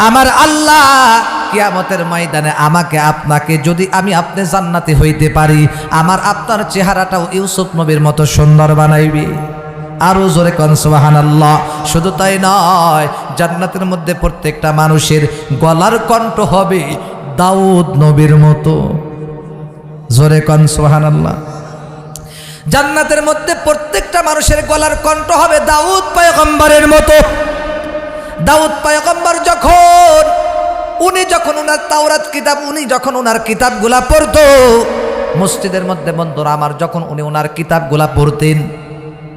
আমার আল্লাহ কিয়ামতের ময়দানে আমাকে আপনাকে, যদি আমি আপনি জান্নাতি হইতে পারি, আমার আপনার চেহারাটাও ইউসুফ নবীর মতো সুন্দর বানাইবি। আরও জোরে কনসবাহান আল্লাহ শুধু তাই নয়, জান্নাতের মধ্যে প্রত্যেকটা মানুষের গলার কণ্ঠ হবে দাউদ নবীর মতো। জোরে কনসবাহান আল্লাহ জান্নাতের মধ্যে প্রত্যেকটা মানুষের গলার কণ্ঠ হবে দাউদ পয়গম্বরের মতো। দাউদ পয়গম্বর যখন, উনি যখন ওনার তাওরাত কিতাব, উনি যখন উনার কিতাবগুলা পড়তো, মসজিদের মধ্যে, বন্ধুরা আমার, যখন উনি ওনার কিতাবগুলা পড়তেন,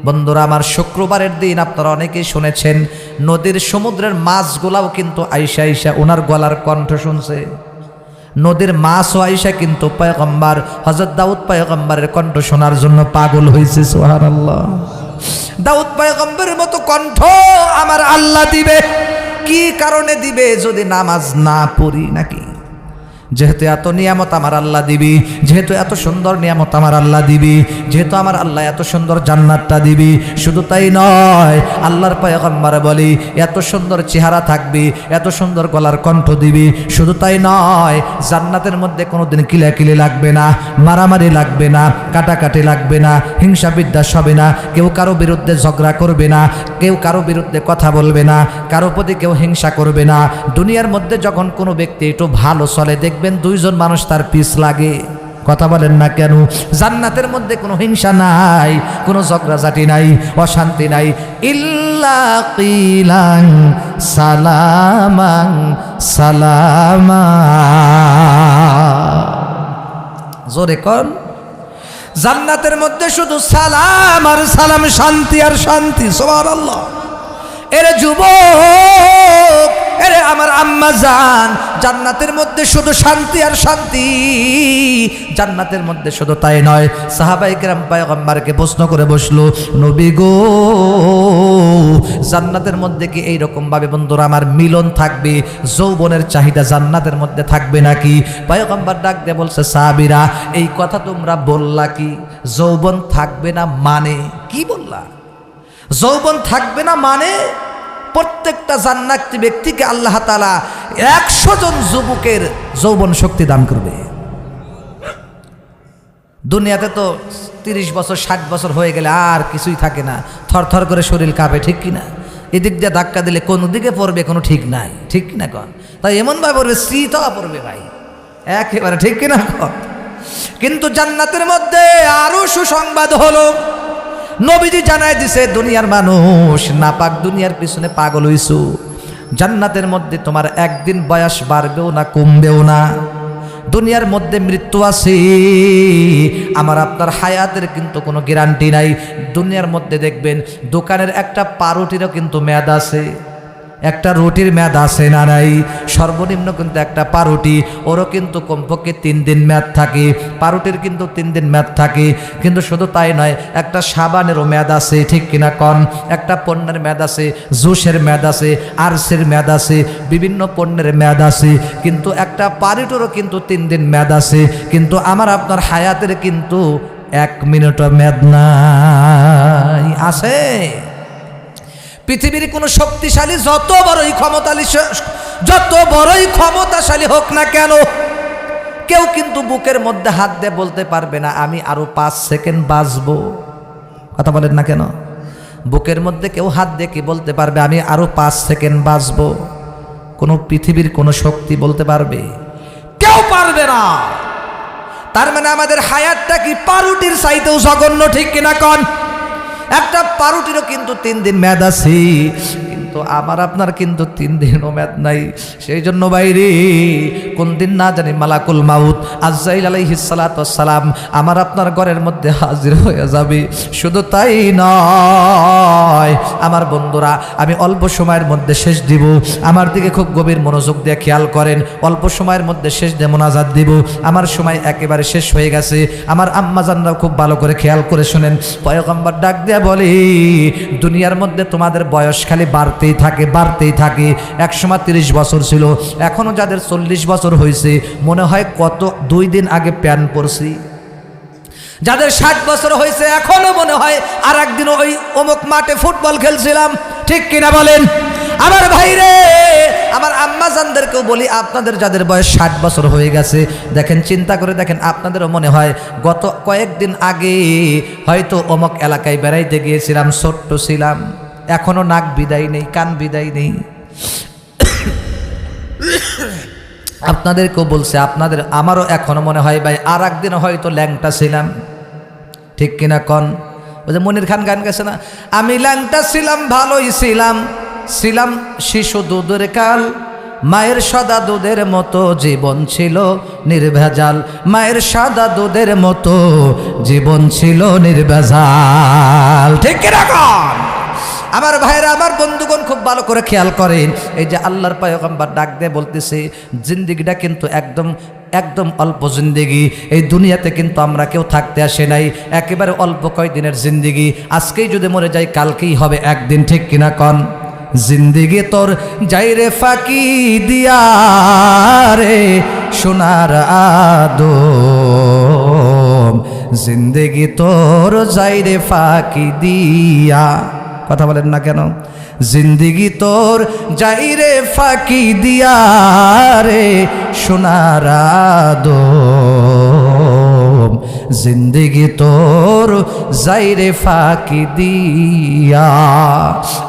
বন্ধুরা আমার, শুক্রবারের দিন আপনারা অনেকেই শুনেছেন, নদীর সমুদ্রের মাছগুলাও কিন্তু আইসা আইসা ওনার গলার কণ্ঠ শুনছে। নদীর মাছ ও আইসা কিন্তু পয়গম্বর হজরত দাউদ পয়গম্বরের কণ্ঠ শোনার জন্য পাগল হয়েছে সোহার আল্লাহ দাউদ পয়গম্বরের মতো কণ্ঠ আমার আল্লাহ দিবে। কি কারণে দিবে যদি নামাজ না পড়ি নাকি? যেহেতু এত নিয়ামত আমার আল্লাহ দিবি, যেহেতু এত সুন্দর নিয়ামত আমার আল্লাহ দিবি, যেহেতু আমার আল্লাহ এত সুন্দর জান্নাতটা দিবি, শুধু তাই নয়, আল্লাহর পয়গম্বর বলি, এত সুন্দর চেহারা থাকবি, এত সুন্দর গলার কণ্ঠ দিবি, শুধু তাই নয়, জান্নাতের মধ্যে কোনো কোনোদিন কিলাকিলি লাগবে না, মারামারি লাগবে না, কাটাকাটি লাগবে না, হিংসা বিদ্বেষ হবে না, কেউ কারও বিরুদ্ধে ঝগড়া করবে না, কেউ কারও বিরুদ্ধে কথা বলবে না, কারও প্রতি কেউ হিংসা করবে না। দুনিয়ার মধ্যে যখন কোনো ব্যক্তি একটু ভালো চলে দেখবেন দুইজন মানুষ তার পিস লাগে। কথা বলেন না কেন? জান্নাতের মধ্যে কোনো হিংসা নাই, কোনো ঝগড়াঝাটি নাই, অশান্তি নাই। ইল্লা কিলাং সালামাং সালামা। জোরে কর জান্নাতের মধ্যে শুধু সালাম আর সালাম, শান্তি আর শান্তি সোমার আল্লাহ এরে যুবক এরে আমার আম্মা জান, জান্নাতের মধ্যে শুধু শান্তি আর শান্তি। জান্নাতের মধ্যে শুধু তাই নয়, সাহাবাই কেরাম পায়গম্বারকে প্রশ্ন করে বসল, নবী গো, জান্নাতের মধ্যে কি এইরকম ভাবে বন্ধুরা আমার মিলন থাকবে? যৌবনের চাহিদা জান্নাতের মধ্যে থাকবে নাকি? পায়গম্বার ডাক দিয়ে বলছে, সাহাবিরা, এই কথা তোমরা বললা কি? যৌবন থাকবে না মানে? কি বললা? যৌবন থাকবে না মানে প্রত্যেকটা জান্নাতি ব্যক্তিকে আল্লাহ তালা একশো জন যুবকের যৌবন শক্তি দান করবে। দুনিয়াতে তো তিরিশ বছর, ষাট বছর হয়ে গেলে আর কিছুই থাকে না। থরথর করে শরীর কাঁপে, ঠিক কিনা? এদিক দিয়ে ধাক্কা দিলে কোন দিকে পড়বে, কোনো ঠিক নাই, ঠিক কিনা কন? তাই এমনভাবে পড়বে স্ত্রীতলা পড়বে ভাই। একেবারে ঠিক কিনা কন? কিন্তু জান্নাতের মধ্যে আরও সুসংবাদ হলো। নবীজি জানাই দিছে, দুনিয়ার মানুষ নাপাক, দুনিয়ার পিছনে পাগল হইছু। জান্নাতের মধ্যে তোমার একদিন বয়স বাড়বেও না, কমবেও না। দুনিয়ার মধ্যে মৃত্যু আছে, আমার আপনার হায়াতের কিন্তু কোনো গ্যারান্টি নাই। দুনিয়ার মধ্যে দেখবেন, দোকানের একটা পারুটিরও কিন্তু মেয়াদ আছে। একটা রুটির মেয়াদ আছে না নাই? সর্বনিম্ন কিন্তু একটা পারুটি, ওরও কিন্তু কমপক্ষে তিন দিন মেয়াদ থাকে। পারুটির কিন্তু তিন দিন মেয়াদ থাকে। কিন্তু শুধু তাই নয়, একটা সাবানেরও মেয়াদ আছে, ঠিক কিনা কন? একটা পণ্যের মেয়াদ আছে, জুসের মেয়াদ আছে, আর্সের মেয়াদ আছে, বিভিন্ন পণ্যের মেয়াদ আছে। কিন্তু একটা পারুটিরও কিন্তু তিন দিন মেয়াদ আছে। কিন্তু আমার আপনার হায়াতের কিন্তু এক মিনিটও মেয়াদ নাই। আছে? পৃথিবীর কোনো শক্তিশালী, যত বড়ই ক্ষমতালী যত বড়ই ক্ষমতাশালী হোক না কেন, কেউ কিন্তু বুকের মধ্যে হাত দিয়ে বলতে পারবে না, আমি আরও পাঁচ সেকেন্ড বাঁচবো। কথা বলেন না কেন? বুকের মধ্যে কেউ হাত দিয়ে কি বলতে পারবে, আমি আরও পাঁচ সেকেন্ড বাঁচবো। কোনো পৃথিবীর কোনো শক্তি বলতে পারবে? কেউ পারবে না। তার মানে আমাদের হায়াতটা কি পারুটির চাইতেও জঘন্য, ঠিক কিনা কন? একটা পারুটিরও কিন্তু তিন দিন মেয়াদ আছে। কিন্তু আমার আপনার কিন্তু তিন দিনও মেয়াদ নাই। সেই জন্য বাইরে কোন দিন না জানি মালাকুল মাউত আজাইল আলাইহিসালাম আমার আপনার ঘরের মধ্যে হাজির হয়ে যাবে। শুধু তাই নয়, আমার বন্ধুরা, আমি অল্প সময়ের মধ্যে শেষ দিব। আমার দিকে খুব গভীর মনোযোগ দিয়ে খেয়াল করেন। অল্প সময়ের মধ্যে শেষ দিয়ে মোনাজাত দিব। আমার সময় একেবারে শেষ হয়ে গেছে। আমার আম্মাজানরাও খুব ভালো করে খেয়াল করে শুনেন। পয়গম্বর ডাক দিয়া বলি, দুনিয়ার মধ্যে তোমাদের বয়স খালি বাড়তেই থাকে বাড়তেই থাকে। একসময় তিরিশ বছর ছিল এখনও যাদের চল্লিশ বছর হয়েছে, মনে হয় কত, দুই দিন আগে প্যান পরছি। যাদের ষাট বছর হয়েছে, এখনও মনে হয় আর একদিন ওই অমুক মাঠে ফুটবল খেলছিলাম। ঠিক কিনা বলেন? আমার ভাইরে, আমার আম্মা জানদেরকেও বলি, আপনাদের যাদের বয়স ষাট বছর হয়ে গেছে, দেখেন, চিন্তা করে দেখেন, আপনাদেরও মনে হয় গত কয়েকদিন আগে হয়তো অমক এলাকায় বেড়াইতে গিয়েছিলাম, ছোট্ট ছিলাম। এখনও নাক বিদায় নেই, কান বিদায় নেই। আপনাদেরকেও বলছে, আপনাদের আমারও এখনও মনে হয় ভাই আর একদিন হয়তো ল্যাংটা ছিলাম। ঠিক কিনা কন? ওই যে মনির খান গান গেছে না? আমি ল্যাংটা ছিলাম, ভালোই ছিলাম। ছিলাম শিশু দুধের কাল, মায়ের সাদা দুধের মতো জীবন ছিল নির্ভেজাল। মায়ের সাদা দুধের মতো জীবন ছিল নির্ভেজাল। ঠিক কিনা কন? আমার ভাইরা, আমার বন্ধুগণ খুব ভালো করে খেয়াল করেন। এই যে আল্লাহর পায়গম্বার ডাক দিয়ে বলতেছে, জিন্দিগিটা কিন্তু একদম একদম অল্প জিন্দিগি। এই দুনিয়াতে কিন্তু আমরা কেউ থাকতে আসে নাই। একেবারে অল্প কয়দিনের জিন্দিগি। আজকেই যদি মরে যাই, কালকেই হবে একদিন, ঠিক কিনা কন? জিন্দিগি তোর যাই রে ফাঁকি দিয়া রে, সোনার আদম। জিন্দেগি তোর যাই রে ফাঁকি দিয়া। কথা বলেন না কেন? জিন্দিগি তোর যাই রে ফাঁকি দিয়া রে, সোনার আদম। জিন্দিগি তোর যাই রে ফাঁকি দিয়া।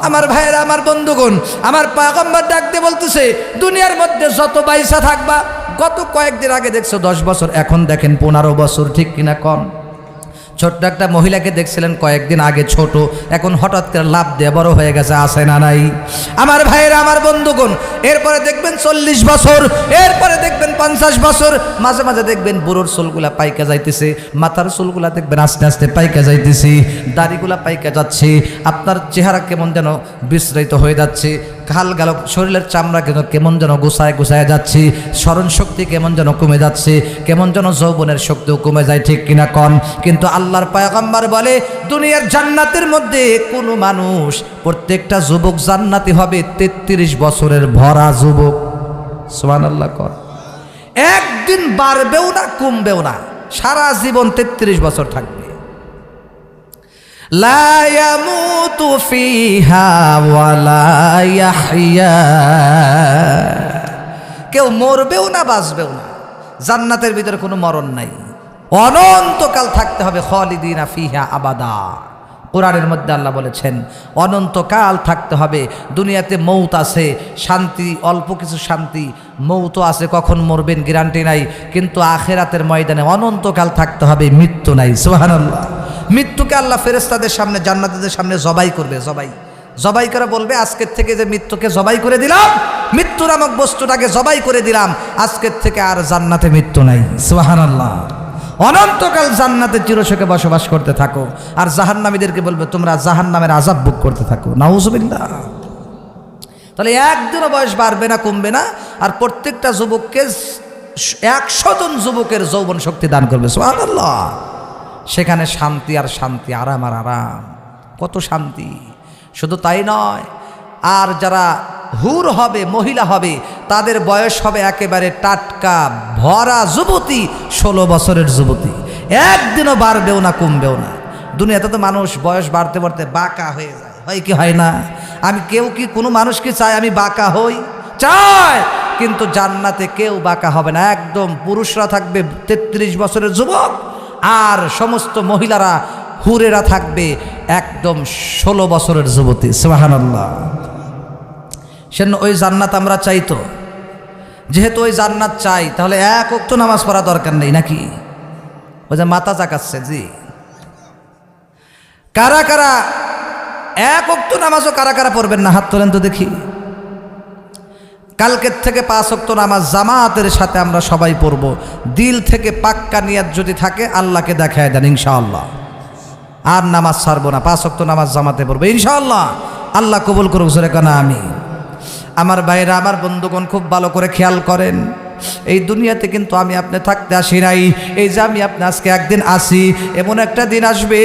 আমার ভাইয়েরা, আমার বন্ধুগণ, আমার পাগম্বার ডাকতে বলতেছে, দুনিয়ার মধ্যে যত বাইসা থাকবা, গত কয়েকদিন আগে দেখছ দশ বছর, এখন দেখেন পনেরো বছর, ঠিক কিনা কম? ছোট্ট একটা মহিলাকে দেখছিলেন কয়েকদিন আগে ছোট, এখন হঠাৎ করে লাভ দিয়ে বড় হয়ে গেছে আসে না নাই? আমার ভাইয়েরা, আমার বন্ধুগণ, এরপরে দেখবেন চল্লিশ বছর, এরপরে দেখবেন পঞ্চাশ বছর, মাঝে মাঝে দেখবেন বুড়োর চুলগুলা পাইকা যাইতেছে, মাথার চুলগুলা দেখবেন আস্তে আস্তে পাইকা যাইতেছে, দাড়িগুলা পাইকা যাচ্ছে, আপনার চেহারা কেমন যেন বিস্মৃত হয়ে যাচ্ছে খাল গাল, শরীরের চামড়া কেন কেমন যেন গোসায় গোসায় যাচ্ছে, স্মরণ শক্তি কেমন যেন কমে যাচ্ছে, কেমন যেন যৌবনের শক্তিও কমে যায়, ঠিক কিনা কন? কিন্তু আল্লাহর পায়গম্বার বলে, দুনিয়ার জান্নাতের মধ্যে কোনো মানুষ, প্রত্যেকটা যুবক জান্নাতি হবে তেত্রিশ বছরের ভরা যুবক। সোমান আল্লাহ কর। একদিন বাড়বেও না, কমবেও না, সারা জীবন তেত্রিশ বছর থাকবে। لا يموت فيها ولا يحيا কেউ মরবেও না বাঁচবেও না জান্নাতের ভিতরে কোনো মরণ নাই অনন্তকাল থাকতে হবে খলিদিনা ফিহা আবাদা কোরআনের মধ্যে আল্লাহ বলেছেন অনন্তকাল থাকতে হবে দুনিয়াতে মৌত আছে শান্তি অল্প কিছু শান্তি মৌত আছে কখন মরবেন গ্যারান্টি নাই কিন্তু আখেরাতের ময়দানে অনন্তকাল থাকতে হবে মৃত্যু নাই সুবহানাল্লাহ মৃত্যুকে আল্লাহ ফেরেস্তাদের সামনে, জান্নাতিদের সামনে জবাই করবে, জবাই। জবাই করে বলবে, আজকের থেকে যে মৃত্যুকে জবাই করে দিলাম মৃত্যু নামক বস্তুটাকে জবাই করে দিলাম, আজকের থেকে আর জান্নাতে মৃত্যু নাই। সুহান আল্লাহ অনন্তকাল জান্নাতে চিরসুখে বসবাস করতে থাকো, আর জাহান্নামীদেরকে বলবে, তোমরা জাহান্নামের আজাব বুক করতে থাকো। নাউজুবিল্লাহ। তাহলে একদিনও বয়স বাড়বে না, কমবে না, আর প্রত্যেকটা যুবককে একশো জন যুবকের যৌবন শক্তি দান করবে। সোহান আল্লাহ সেখানে শান্তি আর শান্তি, আরাম আর আরাম। কত শান্তি। শুধু তাই নয়, আর যারা হুর হবে, মহিলা হবে, তাদের বয়স হবে একেবারে টাটকা, ভরা যুবতী, ষোলো বছরের যুবতী। একদিনও বাড়বেও না, কমবেও না। দুনিয়াতে তো মানুষ বয়স বাড়তে বাড়তে বাঁকা হয়ে যায়। হয় কি, হয় না? আমি কেউ কি, কোনো মানুষ কি চায় আমি বাঁকা হই? চায়! কিন্তু জান্নাতে কেউ বাঁকা হবে না। একদম পুরুষরা থাকবে তেত্রিশ বছরের যুবক আর সমস্ত মহিলারা হুরেরা থাকবে একদম ষোলো বছরের যুবতী। সুবাহান্লাহ সেন ওই জান্নাত আমরা চাই তো। যেহেতু ওই জান্নাত চাই, তাহলে এক অক্ত নামাজ পড়া দরকার নেই নাকি? ওই যে মাথা চাকাচ্ছে, জি। কারা কারা এক অক্ত নামাজও কারা কারা পড়বেন না? হাত তোলেন তো দেখি। কালকের থেকে পাঁচ অক্ত নামাজ জামাতের সাথে আমরা সবাই পড়ব। দিল থেকে পাক্কা নিয়াত যদি থাকে, আল্লাহকে দেখায় দেন, ইনশাআল্লাহ। আর নামাজ ছাড়বো না, পাঁচ অক্ত নামাজ জামাতে পড়ব, ইনশাআল্লাহ। আল্লাহ কবুল করুক, জোরে কেন আমি আমার ভাইরা, আমার বন্ধুগণ খুব ভালো করে খেয়াল করেন। এই দুনিয়াতে কিন্তু আমি আপনি থাকতে আসি নাই। এই যে আমি আপনি আজকে একদিন আসি, এমন একটা দিন আসবে।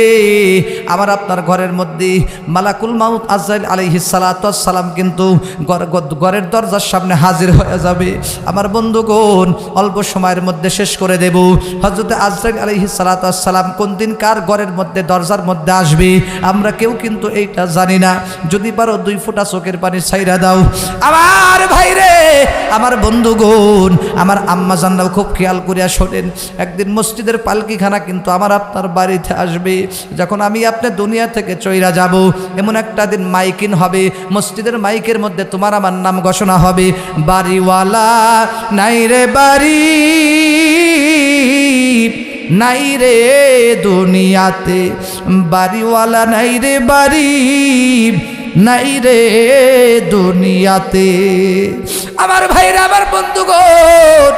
আমার আপনার ঘরের মধ্যে মালাকুল মাউত আজাইল আলাইহি সালাম কিন্তু ঘর- ঘর- ঘরের দরজার সামনে হাজির হয়ে যাবে। আমার বন্ধুগণ, অল্প সময়ের মধ্যে শেষ করে দেব। হজরত আজরাইল আলাইহি সালাম কোন দিন কার ঘরের মধ্যে, দরজার মধ্যে আসবে? আমরা কেউ কিন্তু এইটা জানি না। যদি পারো দুই ফোঁটা চোখের পানি ছাইরা দাও। আমার ভাইরে, আমার বন্ধুগণ আমার আম্মা জানরাও খুব খেয়াল করিয়া শোনেন, একদিন মসজিদের পালকিখানা কিন্তু আমার আপনার বাড়িতে আসবে, যখন আমি আপনি দুনিয়া থেকে চইরা যাব, এমন একটা দিন মাইকিন হবে, মসজিদের মাইকের মধ্যে তোমার আমার নাম ঘোষণা হবে, বাড়িওয়ালা নাই রে বাড়ি, নাই রে দুনিয়াতে, বাড়িওয়ালা নাই রে বাড়ি নাই রে দুনিয়াতে। আমার ভাইরা আমার বন্ধুগণ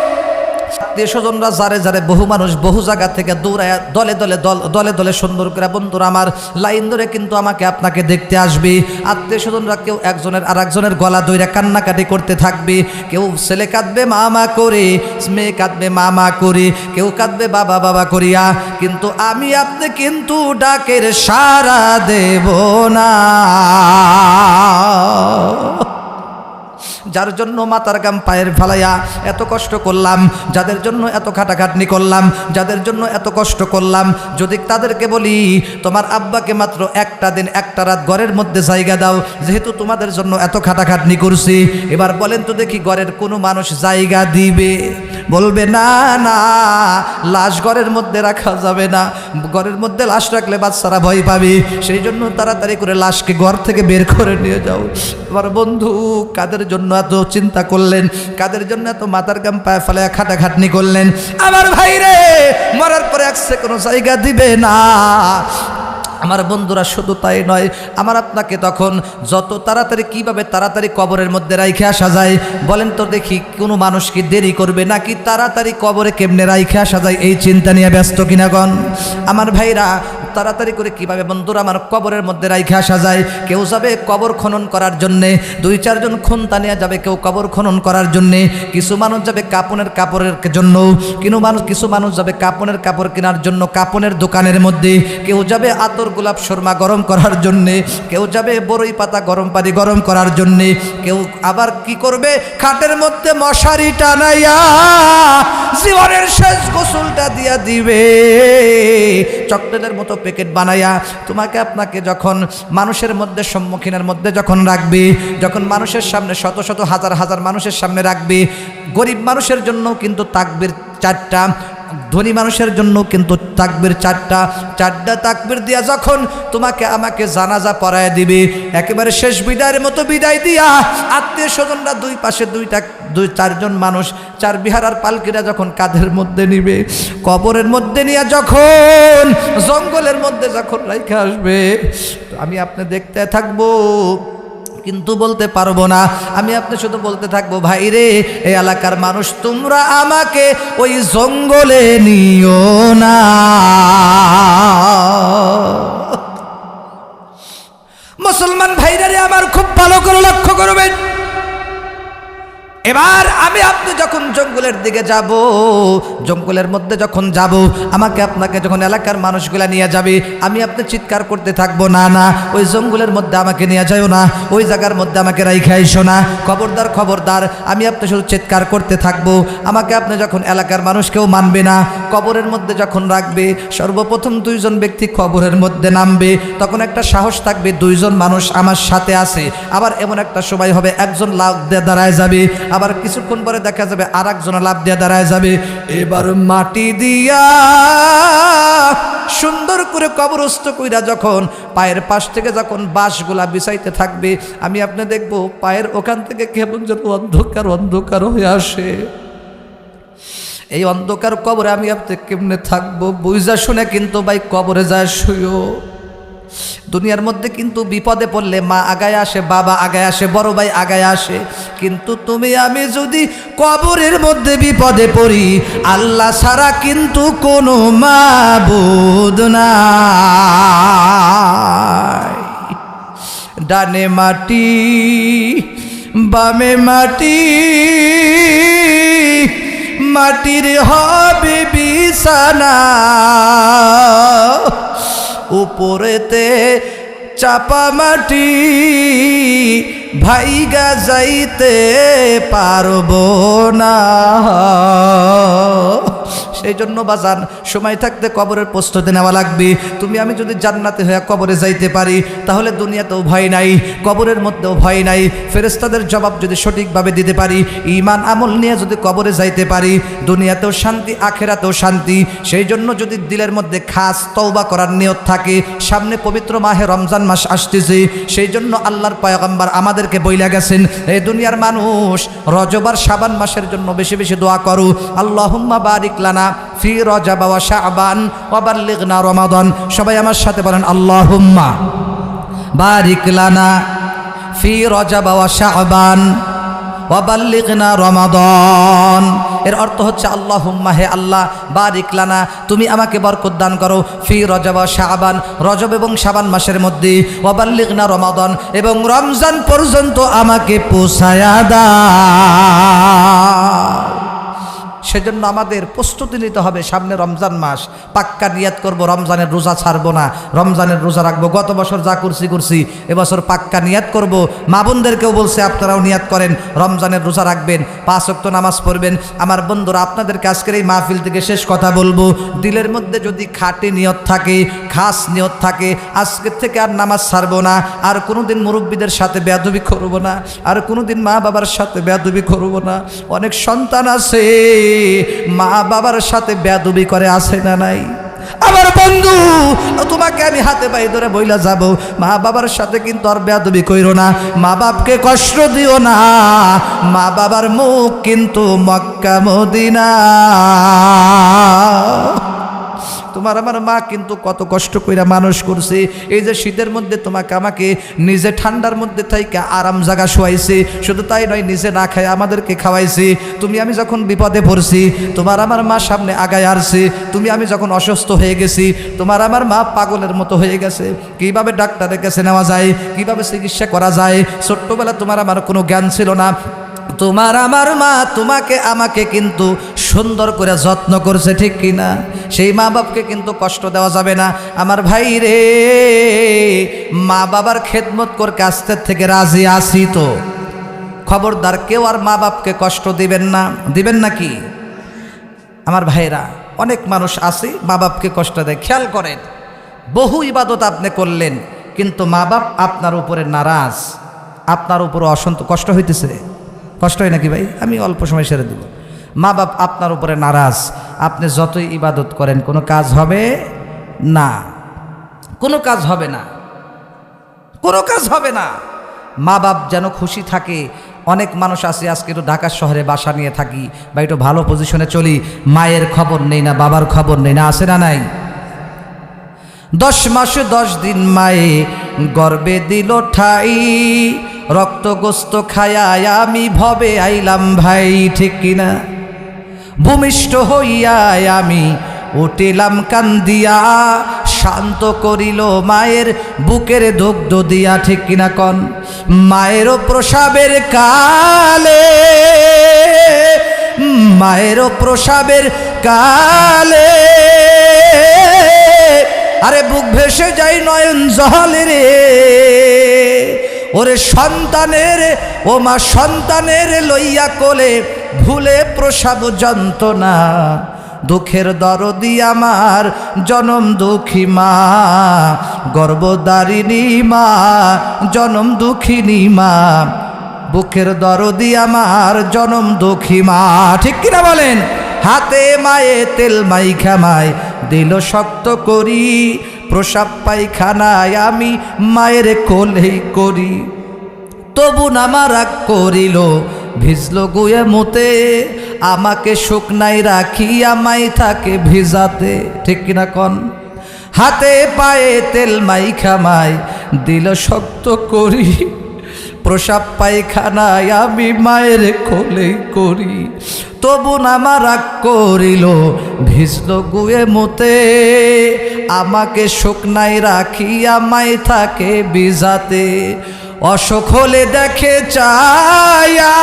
আত্মীয় স্বজনরা যারে যারে বহু মানুষ বহু জায়গা থেকে দৌড়ায়, দলে দলে দল, দলে দলে সুন্দর করে, বন্ধুরা, আমার লাইন ধরে কিন্তু আমাকে আপনাকে দেখতে আসবে। আত্মীয় স্বজনরা কেউ একজনের আর একজনের গলা দইরা কান্নাকাটি করতে থাকবে। কেউ ছেলে কাঁদবে, মামা করে। মেয়ে কাঁদবে, মামা করে। কেউ কাঁদবে, বাবা বাবা করিয়া। কিন্তু আমি আপনি কিন্তু ডাকের সারা দেব না। যার জন্য মাতার গাম পায়ের ফেলাইয়া এত কষ্ট করলাম, যাদের জন্য এত খাটাখাটনি করলাম, যাদের জন্য এত কষ্ট করলাম, যদি তাদেরকে বলি, তোমার আব্বাকে মাত্র একটা দিন, একটা রাত ঘরের মধ্যে জায়গা দাও, যেহেতু তোমাদের জন্য এত খাটাখাটনি করছি। এবার বলেন তো দেখি ঘরের কোনো মানুষ জায়গা দিবে? বলবে, না না, লাশ ঘরের মধ্যে রাখা যাবে না। ঘরের মধ্যে লাশ রাখলে বাচ্চারা ভয় পাবে। সেই জন্য তাড়াতাড়ি করে লাশকে ঘর থেকে বের করে নিয়ে যাও। আমার বন্ধু, কাদের জন্য এত চিন্তা করলেন। কাদের জন্য এত মাথার গাম পায়ে ফেলে খাটাখাটনি করলেন? আমার ভাইরে, মরার পরে এক কোনো জায়গা দিবে না। আমার বন্ধুরা শুধু তাই নয়, আমার আপনাকে তখন যত তাড়াতাড়ি, কীভাবে তাড়াতাড়ি কবরের মধ্যে রাইখে আসা যায়, বলেন তো দেখি কোনো মানুষ কি দেরি করবে, নাকি তাড়াতাড়ি কবরে কেমনে রাইখে আসা যায়, এই চিন্তা নিয়ে ব্যস্ত কিনাগণ আমার ভাইরা, তাড়াতাড়ি করে কীভাবে বন্ধুরা আমার কবরের মধ্যে রাইখে আসা যায়, কেউ যাবে কবর খনন করার জন্যে, দুই চারজন খুনতা নিয়ে যাবে কেউ কবর খনন করার জন্যে, কিছু মানুষ যাবে কাপনের কাপড়ের জন্য কিছু মানুষ কিছু মানুষ যাবে কাপনের কাপড় কেনার জন্য কাপনের দোকানের মধ্যে, কেউ যাবে আতর গোলাপ শর্মা গরম করার জন্যে, কেউ যাবে বড়ই পাতা গরম পানি গরম করার জন্যে, কেউ আবার কি করবে? খাটের মধ্যে মশারি টানাইয়া জীবনের শেষ গোসলটা দিয়া দিবে। চকলেটের মতো প্যাকেট বানাইয়া তোমাকে আপনাকে যখন মানুষের মধ্যে, সম্মুখীনের মধ্যে যখন রাখবে, যখন মানুষের সামনে শত শত হাজার হাজার মানুষের সামনে রাখবে, গরিব মানুষের জন্য কিন্তু তাকবির চারটা ধনী মানুষের জন্য কিন্তু তাকবির চারটা চারটা তাকবির দিয়া যখন তোমাকে আমাকে জানাজা পরায় দিবে, একেবারে শেষ বিদায়ের মতো বিদায় দিয়া আত্মীয় স্বজনরা দুই পাশে দুইটা, দুই চারজন মানুষ চার বিহারার পালকিরা যখন কাঁধের মধ্যে নিবে, কবরের মধ্যে নিয়ে যখন জঙ্গলের মধ্যে যখন রাইখে আসবে আমি আপনি দেখতে থাকব। কিন্তু বলতে পারব না। আমি আপনি শুধু বলতে থাকব ভাই রে এই এলাকার মানুষ, তোমরা আমাকে ওই জঙ্গলে নিও না। মুসলমান ভাইরা রে, আমার খুব ভালো করে লক্ষ্য করবেন। এবার আমি আপনি যখন জঙ্গলের দিকে যাব, জঙ্গলের মধ্যে যখন যাব, আমাকে আপনাকে যখন এলাকার মানুষগুলা নিয়ে যাবে, আমি আপনি চিৎকার করতে থাকব, না না, ওই জঙ্গলের মধ্যে আমাকে নিয়ে যাও না, ওই জায়গার মধ্যে আমাকে রাইখে আইসো না। খবরদার খবরদার, আমি আপনি শুধু চিৎকার করতে থাকব, আমাকে আপনি যখন এলাকার মানুষ কেউ মানবে না, কবরের মধ্যে যখন রাখবে, সর্বপ্রথম দুইজন ব্যক্তি কবরের মধ্যে নামবে, তখন একটা সাহস থাকবে, দুইজন মানুষ আমার সাথে আছে, আবার এমন একটা সময় হবে, একজন লাভ দাঁড়ায় যাবে আবার কিছুক্ষণ পরে দেখা যাবে আর একজন লাভ দিয়ে দাঁড়ায় যাবে। এবার মাটি দিয়া সুন্দর করে কবরস্থ কইরা যখন পায়ের পাশ থেকে যখন বাঁশগুলা বিছাইতে থাকবে, আমি আপনি দেখব পায়ের ওখান থেকে কেমন যেন অন্ধকার অন্ধকার হয়ে আসে। এই অন্ধকার কবরে আমি আপনি কেমনে থাকব বুঝা শুনে কিন্তু ভাই কবরে যায় শুয়ো। দুনিয়ার মধ্যে কিন্তু বিপদে পড়লে মা আগায় আসে, বাবা আগায় আসে, বড় ভাই আগায় আসে। কিন্তু তুমি, আমি যদি কবরের মধ্যে বিপদে পড়ি, আল্লাহ ছাড়া কিন্তু কোনো মা মাবুদ না ডানে মাটি, বামে মাটি, মাটির হবে বিছানা। উপরেতে চাপা মাটি ভাইগা যাইতে পারব না। সেই জন্য বাজান, সময় থাকতে কবরের প্রস্তুতি নেওয়া লাগবে। তুমি, আমি যদি জান্নাতে হয়ে কবরে যাইতে পারি, তাহলে দুনিয়াতেও ভয় নাই, কবরের মধ্যেও ভয় নাই। ফেরেস্তাদের জবাব যদি সঠিকভাবে দিতে পারি ইমান আমল নিয়ে যদি কবরে যাইতে পারি, দুনিয়াতেও শান্তি, আখেরাতেও শান্তি। সেই জন্য যদি দিলের মধ্যে খাস তওবা করার নিয়ত থাকে, সামনে পবিত্র মাহে রমজান মাস আসতেছে সেই জন্য আল্লাহর পয়গম্বর আমাদেরকে বইলা গেছেন এই দুনিয়ার মানুষ রজবার সাবান মাসের জন্য বেশি বেশি দোয়া করো। আল্লাহুম্মা বারিক লানা ফি রজব ওয়া শাবান ওয়া বাল্লিগনা রমাদান। সবাই আমার সাথে বলেন, আল্লাহুম্মা বারিক লানা ফি রজব ওয়া শাবান ওয়াবাল্লিগনা রমাদন। এর অর্থ হচ্ছে আল্লাহ হুম্মা হে আল্লাহ, বারিক লানা, তুমি আমাকে বরকত দান করো ফি রজব শাবান, রজব এবং শাবান মাসের মধ্যে ওয়াবাল্লিগনা রমাদন এবং রমজান পর্যন্ত আমাকে পোষায়া দাও। সেজন্য আমাদের প্রস্তুতি নিতে হবে সামনে রমজান মাস। পাক্কা নিয়াত করব, রমজানের রোজা ছাড়বো না। রমজানের রোজা রাখব। গত বছর যা করছি করছি এবছর পাক্কা নিয়াত করব। মা বোনদেরকেও বলছে, আপনারাও নিয়াত করেন, রমজানের রোজা রাখবেন, পাঁচ অক্ত নামাজ পড়বেন। আমার বন্ধুরা, আপনাদেরকে আজকের এই মাহফিল থেকে শেষ কথা বলব। দিলের মধ্যে যদি খাটে নিয়ত থাকে, খাস নিয়ত থাকে, আজকের থেকে আর নামাজ ছাড়বো না। আর কোনোদিন মুরব্বীদের সাথে বেয়াদবি করব না। আর কোনোদিন মা বাবার সাথে বেয়াদবি করব না। অনেক সন্তান আছে। মা বাবার সাথে বেদবি করে আসে না নাই? আমার বন্ধু, তোমাকে আমি হাতে পায়ে ধরে বইলা যাব। মা বাবার সাথে কিন্তু আর বেদবি কইরো না। মা বাপকে কষ্ট দিও না। মা বাবার মুখ কিন্তু মক্কা মদিনা। তোমার আমার মা কিন্তু কত কষ্ট কইরা মানুষ করছে। এই যে শীতের মধ্যে তোমাকে আমাকে নিজে ঠান্ডার মধ্যে থাইকা আরাম জায়গা শোয়াইছে, শুধু তাই নয় নিজে না খায় আমাদেরকে খাওয়াইছে। তুমি আমি যখন বিপদে পড়ছি, তোমার আমার মা সামনে আগায় আসছে। তুমি আমি যখন অসুস্থ হয়ে গেছি, তোমার আমার মা পাগলের মতো হয়ে গেছে। কীভাবে ডাক্তারের কাছে নেওয়া যায়, কীভাবে চিকিৎসা করা যায়? ছোট্টবেলা তোমার আমার কোনো জ্ঞান ছিল না। তোমার আমার মা তোমাকে, আমাকে কিন্তু সুন্দর করে যত্ন করছে, ঠিক কিনা? সেই মা বাপকে কিন্তু কষ্ট দেওয়া যাবে না। আমার ভাই রে, মা বাবার খেদমত করকে আস্তের থেকে রাজি আসি তো। খবরদার কেউ আর মা বাপকে কষ্ট দিবেন না। দিবেন নাকি আমার ভাইরা অনেক মানুষ আছে, মা বাপকে কষ্ট দেয়। খেয়াল করেন, বহু ইবাদত আপনি করলেন, কিন্তু মা বাপ আপনার উপরে নারাজ। আপনার উপরে অসন্ত কষ্ট হইতেছে। কষ্ট হয় নাকি ভাই? আমি অল্প সময় সেরে দেব। মা বাপ আপনার উপরে নারাজ। আপনি যতই ইবাদত করেন, কোনো কাজ হবে না। কোনো কাজ হবে না। কোনো কাজ হবে না। মা বাপ যেন খুশি থাকে। অনেক মানুষ আছে, আজকে একটু ঢাকা শহরে বাসা নিয়ে থাকি বা একটু ভালো পজিশনে চলি। মায়ের খবর নেই না, বাবার খবর নেই না, আছে না নাই? দশ মাসে দশ দিন মায়ে গর্বে দিল ঠাই। রক্ত গোস্ত খায়ায় আমি ভবে আইলাম ভাই, ঠিক কিনা? ভূমিষ্ঠ হইয়ায় আমি উঠিলাম কান্দিয়া, শান্ত করিল মায়ের বুকের দুগ্ধ দিয়া, ঠিক কিনা কন? মায়েরও প্রসাবের কালে মায়েরও প্রসাবের কালে, আরে বুক ভেসে যাই নয়ন জলে রে। ওরে সন্তানের, ও মা সন্তানের লইয়া কোলে ভুলে প্রসাব যন্ত্রণা, দুঃখের দরদি আমার, জনম দুঃখী মা গর্বদারিণী মা, জনম দুঃখিনী মা, বুকের দরদি আমার, জনম দুঃখী মা। ঠিক কিনা বলেন? হাতে মায়ে তেল মাই খামায় দিল শক্ত করি, প্রসাব পায়খানায় আমি মায়ের কোলেই করি। তবু নামারাক করিল ভিজল গুয়ে মতে, আমাকে শুকনাই রাখি আমাই থাকে ভিজাতে। ঠিক কিনা কন? হাতে পায়ে তেল মাই খামায় দিল শক্ত করি। প্রসাব পায়খানায় আমি মায়ের কোলে করি। তবু নামা রাগ করিল, ভিজল গুয়ে মতে, আমাকে শুকনাই রাখি আমায় থাকে বিজাতে অসুখ হলে দেখে চায়া।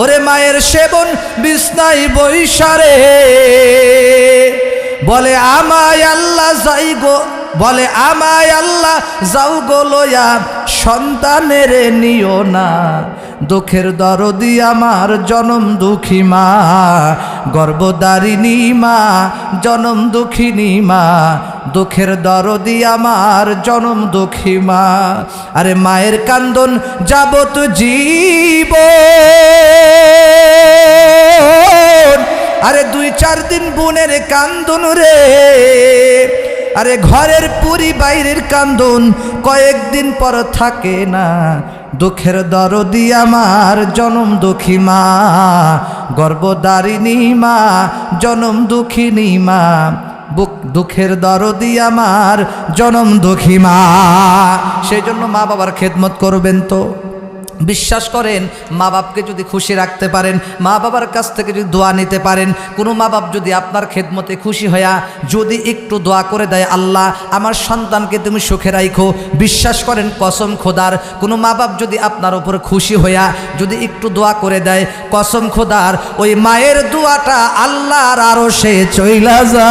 ওরে মায়ের সেবন বিষ্ণাই বৈশারে। বলে, আমায় আল্লাহ যাই গো। বলে, আমায় আল্লাহ যাও গো লয়া, সন্তানের নিও না। দুঃখের দরদি আমার জনম দুঃখী মা গর্ভদারিণী মা, জনম দুঃখিনী মা। দুঃখের দরদি আমার জনম দুঃখী মা। আরে, মায়ের কান্দন যাবত জীব আরে দুই চার দিন বোনের কান্দন রে। আরে ঘরের পুরি বাইরের কান্দন কয়েকদিন পর থাকে না। দুঃখের দরদি আমার জনম দুঃখী মা। গর্ভদারিণী মা, জনম দুঃখিনী মা। বুক দুঃখের দরদি আমার জনম দুঃখী মা। সেই জন্য মা বাবার খেদমত করবেন তো। বিশ্বাস করেন, মা বাপকে যদি খুশি রাখতে পারেন, মা বাবার কাছ থেকে যদি দোয়া নিতে পারেন, কোনো মা বাপ যদি আপনার খেদমতে খুশি হইয়া যদি একটু দোয়া করে দেয়, আল্লাহ, আমার সন্তানকে তুমি সুখে রাখো বিশ্বাস করেন, কসম খোদার, কোনো মা বাপ যদি আপনার উপর খুশি হইয়া যদি একটু দোয়া করে দেয়, কসম খোদার, ওই মায়ের দোয়াটা আল্লাহর আরও সে চইলা যা।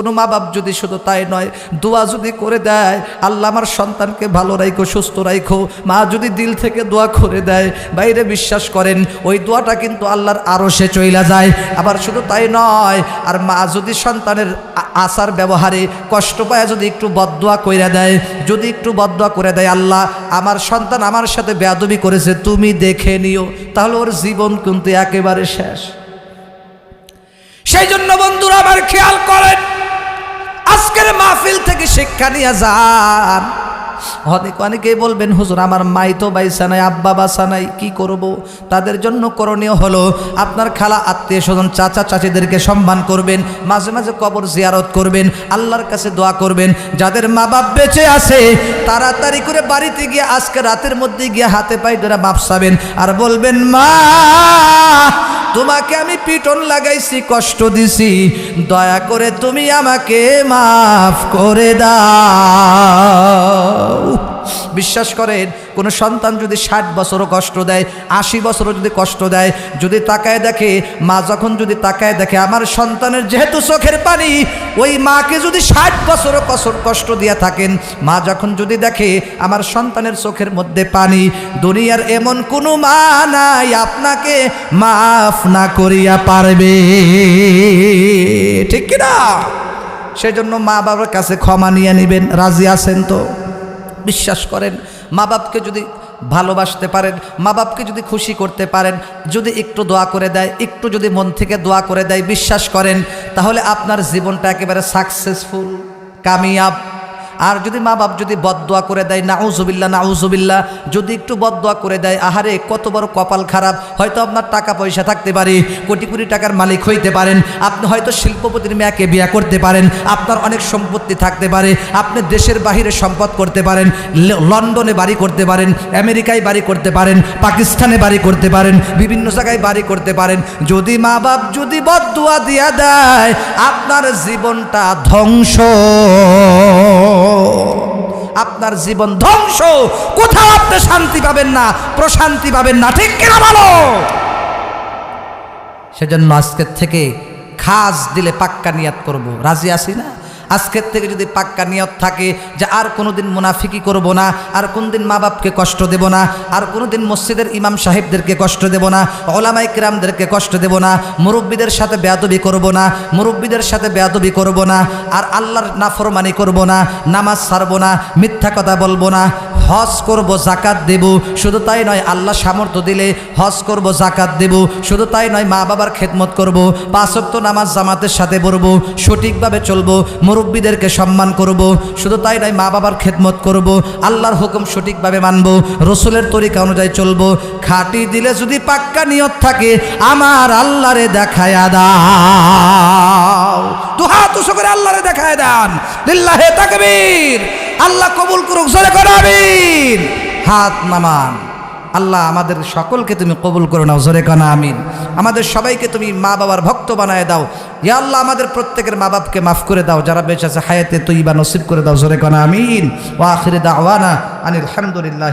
কোনো মা বাপ যদি শুধু তাই নয়, দোয়া যদি করে দেয়, আল্লাহ আমার সন্তানকে ভালো রাখো সুস্থ রাখো মা যদি দিল থেকে দোয়া করে দেয়, বাইরে বিশ্বাস করেন, ওই দোয়াটা কিন্তু আল্লাহর আরও সে চইলা যায়। আবার শুধু তাই নয়, আর মা যদি সন্তানের আ- আচার ব্যবহারে কষ্ট পায়, যদি একটু বদদোয়া কইরা দেয়, যদি একটু বদদোয়া করে দেয়, আল্লাহ আমার সন্তান আমার সাথে বেয়াদবি করেছে, তুমি দেখে নিও। তাহলে ওর জীবন কিন্তু একেবারে শেষ। সেই জন্য বন্ধুরা আবার খেয়াল করেন আজকের মাহফিল থেকে শিক্ষা নিয়ে যান। অনেক অনেকেই বলবেন, হুজুর, আমার মাই তো বাইসা নাই, আব্বা বাসা নাই, কি করব? তাদের জন্য করণীয় হলো, আপনার খালা আত্মীয় স্বজন, চাচা চাচিদেরকে সম্মান করবেন, মাঝে মাঝে কবর জিয়ারত করবেন, আল্লাহর কাছে দোয়া করবেন। যাদের মা বাপ বেঁচে আছে, তাড়াতাড়ি করে বাড়িতে গিয়ে আজকে রাতের মধ্যে গিয়ে হাতে পায়ে ধরে মাপ চাবেন। আর বলবেন, মা তোমাকে আমি পিটন লাগাইছি কষ্ট দিছি। দয়া করে তুমি আমাকে মাফ করে দাও। বিশ্বাস করেন, কোনো সন্তান যদি ষাট বছরও কষ্ট দেয়, আশি বছরও যদি কষ্ট দেয়, যদি তাকায় দেখে, মা যখন যদি তাকায় দেখে, আমার সন্তানের যেহেতু চোখের পানি, ওই মাকে যদি ষাট বছরও কসর কষ্ট দিয়া থাকেন, মা যখন যদি দেখে, আমার সন্তানের চোখের মধ্যে পানি, দুনিয়ার এমন কোনো মা নাই আপনাকে মাফ না করিয়া পারবে। ঠিক কিনা? সেজন্য মা বাবার কাছে ক্ষমা নিয়ে নেবেন, রাজি আছেন তো? বিশ্বাস করেন মা বাপকে যদি ভালোবাসতে পারেন মা বাপকে যদি খুশি করতে পারেন, যদি একটু দোয়া করে দেয়, একটু যদি মন থেকে দোয়া করে দেয়, বিশ্বাস করেন, তাহলে আপনার জীবনটা একেবারে সাকসেসফুল কামিয়াব। আর যদি মা বাপ যদি বদদোয়া করে দেয় নাউজুবিল্লা নাউজুবিল্লা যদি একটু বদদোয়া করে দেয়, আহারে কত বড় কপাল খারাপ, হয়তো আপনার টাকা পয়সা থাকতে পারে, কোটি কোটি টাকার মালিক হইতে পারেন, আপনি হয়তো শিল্পপতির মেয়াকে বিয়া করতে পারেন, আপনার অনেক সম্পত্তি থাকতে পারে, আপনি দেশের বাহিরে সম্পদ করতে পারেন লন্ডনে বাড়ি করতে পারেন, আমেরিকায় বাড়ি করতে পারেন, পাকিস্তানে বাড়ি করতে পারেন, বিভিন্ন জায়গায় বাড়ি করতে পারেন, যদি মা বাপ যদি বদদোয়া দিয়া দেয়, আপনার জীবনটা ধ্বংস। আপনার জীবন ধ্বংস। কোথাও আপনি শান্তি পাবেন না, প্রশান্তি পাবেন না। ঠিক কিনা ভালো সেজন্য আজকের থেকে খাস দিলে পাক্কা নিয়াত করব। রাজি আসি না? আজকের থেকে যদি পাক্কা নিয়ত থাকে যে আর কোনো দিন মুনাফিকি করব না, আর কোন দিন মা বাপকে কষ্ট দেব না, আর কোনো দিন মসজিদের ইমাম সাহেবদেরকে কষ্ট দেব না ওলামাই কিরামদেরকে কষ্ট দেব না, মুরব্বীদের সাথে বেয়াদবি করব না, মুরব্বীদের সাথে বেয়াদবি করব না, আর আল্লাহর নাফরমানি করব না, নামাজ ছাড়ব না, মিথ্যা কথা বলব না হজ করব জাকাত দেব। শুধু তাই নয়, আল্লাহ সামর্থ্য দিলে হজ করব জাকাত দেব। শুধু তাই নয়, মা বাবার খেদমত করব পাঁচক্ত নামাজ জামাতের সাথে পড়ব, সঠিকভাবে চলবো, মুরব্বীদেরকে সম্মান করব। শুধু তাই নয়, মা বাবার খেদমত করব, আল্লাহর হুকুম সঠিকভাবে মানব, রসুলের তরিকা অনুযায়ী চলবো। খাটি দিলে যদি পাক্কা নিয়ত থাকে, আমার আল্লাহরে দেখায়া দাও। দুহাত করে আল্লাহরে দেখায় দান। লিল্লাহে তাকবীর। আল্লাহ কবুল করুক, জোরে আমিন। হাত নামান। আল্লাহ আমাদের সকলকে তুমি কবুল করে নাও, জোরে কানা আমিন। আমাদের সবাইকে তুমি মা বাবার ভক্ত বানায় দাও। ইয়া আল্লাহ, আমাদের প্রত্যেকের মা বাপকে মাফ করে দাও। যারা বেঁচে আছে, হায়াতে তুই বা নসিব করে দাও, জোরে কানা আমিন। ও আখিরে দাওয়ানা আনিল আলহামদুলিল্লাহ